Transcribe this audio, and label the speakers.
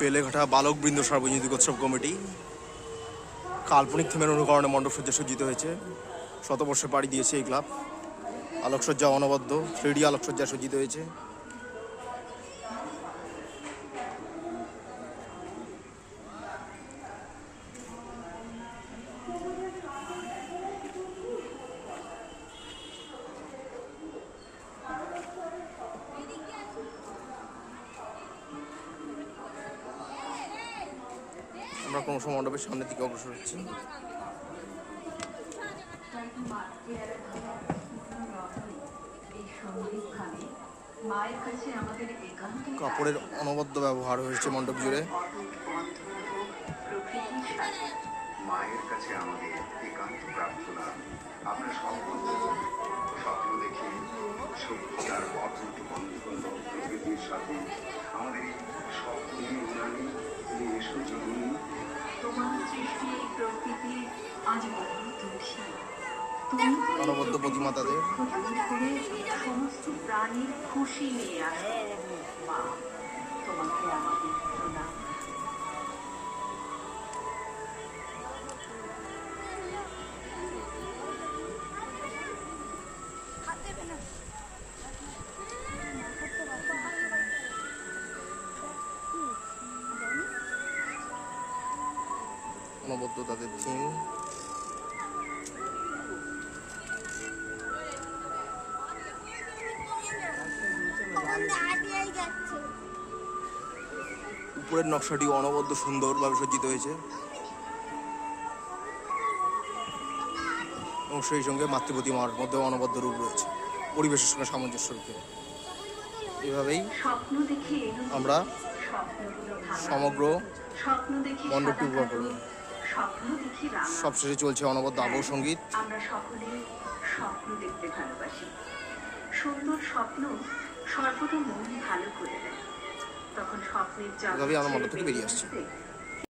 Speaker 1: বেলেঘাটা বালকবৃন্দ বৃন্দ সার্বজনীন উৎসব কমিটি। কাল্পনিক থিমের অনুকরণে মণ্ডপ সজ্জা সজ্জিত হয়েছে। শতবর্ষে পাড়ি দিয়েছে এই ক্লাব। আলোকসজ্জা অনবদ্য। থ্রিডি আলোকসজ্জা সজ্জিত হয়েছে। আমরা ক্রমশ মণ্ডপের সামনের দিকে অগ্রসর হচ্ছি। কাপড়ের অনবদ্য ব্যবহার হয়েছে মণ্ডপ জুড়ে।
Speaker 2: মায়ের কাছে আমাদের একান্ত প্রার্থনা। আমরা স্বপ্ন স্বপ্ন দেখি বন্ধন প্রকৃতির সাথে আমাদের এসো জননী
Speaker 1: অনবদ্য প্রতিমা তাদের
Speaker 3: সমস্ত প্রাণীর খুশি নিয়ে আসো।
Speaker 1: অনবদ্য তাদের থিম উপরের নকশাটি অনবদ্য সুন্দরভাবে সজ্জিত হয়েছে। এবং সেই সঙ্গে মাতৃপ্রতিমার মধ্যে অনবদ্য রূপ রয়েছে। পরিবেশের সঙ্গে সামঞ্জস্য রূপে এভাবেই আমরা সমগ্র মণ্ডপটি উপভোগ করব।
Speaker 3: স্বপ্ন দেখি রাঙা
Speaker 1: সবশেষে চলছে অনবদ্য আবহ সংগীত।
Speaker 3: আমরা সকলে স্বপ্ন দেখতে ভালোবাসি। সুন্দর স্বপ্ন সর্বদা মন ভালো করে দেয়। তখন স্বপ্নের জগৎ
Speaker 1: থেকে বেরিয়ে আসছি।